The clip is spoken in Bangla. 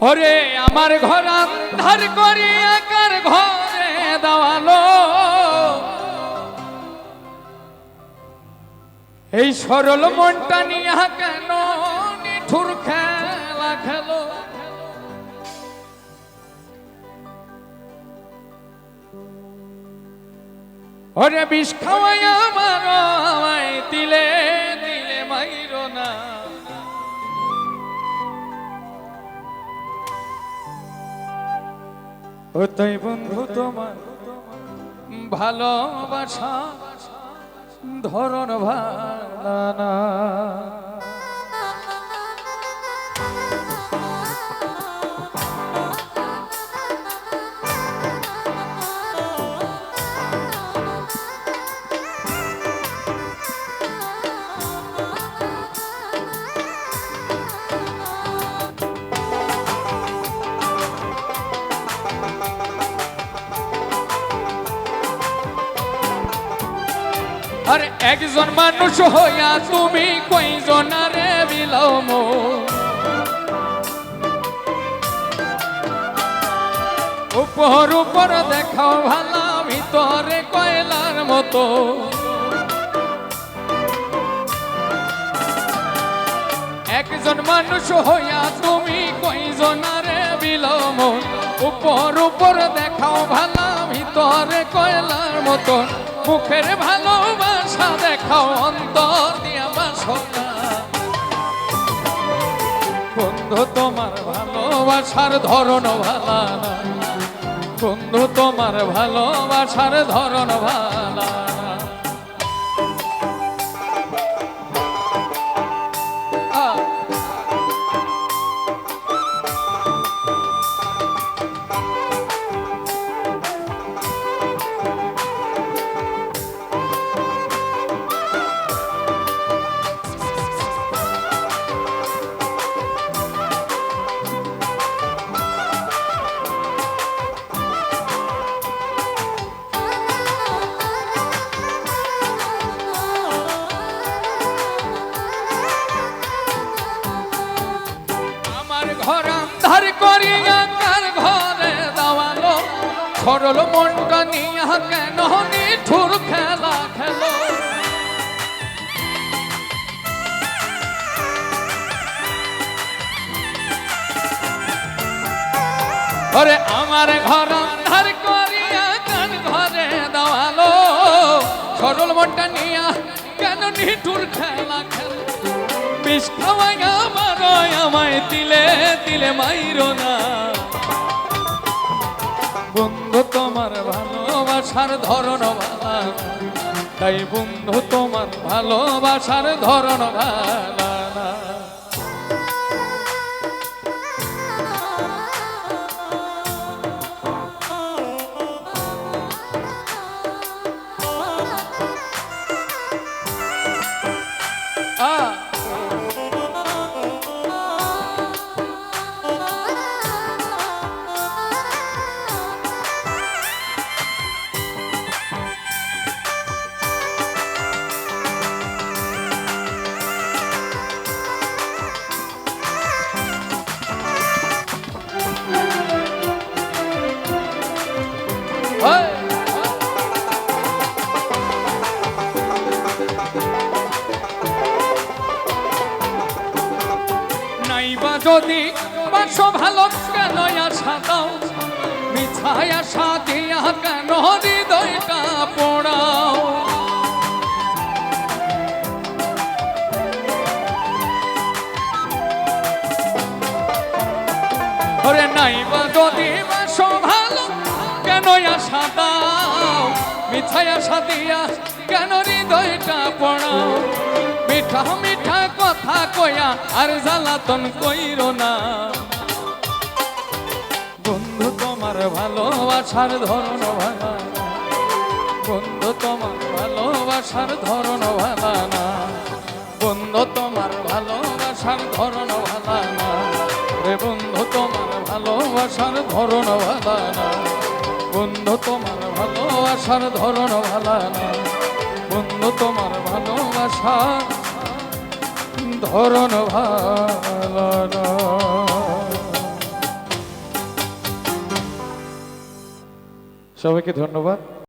ওরে আমার ঘর আন্ধার করি একার ঘরে দাওয়ালো। এই সরল মনটা নিয়া কেন নিঠুর খেলা খেলো? ওরে বিষ খাওয়াই আমার দিলে। তাই বন্ধু তোমার ভালোবাসা ধরন ভালা আর একজন মানুষ হইয়া তুমি কইজনারে বিলাও মো। উপর উপর দেখাও ভালা, ভিতরে কয়লার মতো। একজন মানুষ হইয়া তুমি কইজনারে বিলাও মো। উপর উপর দেখাও ভালা, ভিতরে কয়লার মতো। মুখের ভালোবাসা দেখাও অন্তর দিয়া বাসনা বন্ধু, তোমার ভালোবাসার ধরন ভালা বন্ধু, তোমার ভালোবাসার ধরন ভালা করিয়া কার ঘরে দাওয়ালো। সরল মনটা নিয়া কেন নিঠুর খেলা খেলো? ওরে আমার ঘর আন্ধার করিয়া কার ঘরে দাওয়ালো। সরল মনটা নিয়া কেন নিঠুর খেলা খেলো? বিষ খাওয়াই আমার আমায় দিলে দিলে মাইর না। বন্ধু তোমার ভালোবাসার ধরন ভালা। তাই বন্ধু তোমার ভালোবাসার ধরন ভালা। যদি পাঁচশো ভালো কেন আশা দাও? মিছায় আশা দিয়া কেন হৃদয়টা পোড়াও? ওরে নাইবা যদি বাসো ভালো কেন আশা দাও? মিছায় আশা দিয়া কেন হৃদয়টা পড়াও? মিঠা মিঠা কথা কয়া আর জ্বালাতন কইর না। বন্ধু, তোমার ভালোবাসার ধরন ভালা। বন্ধু, তোমার ভালোবাসার ধরন ভালা না। বন্ধু, তোমার ভালোবাসার ধরন ভালা না। রে বন্ধু, তোমার ভালোবাসার ধরন ভালা না। বন্ধু, তোমার ভালোবাসার ধরন ভালা না। বন্ধু, তোমার ভালোবাসার ধরন ভালো সবাইকে ধন্যবাদ।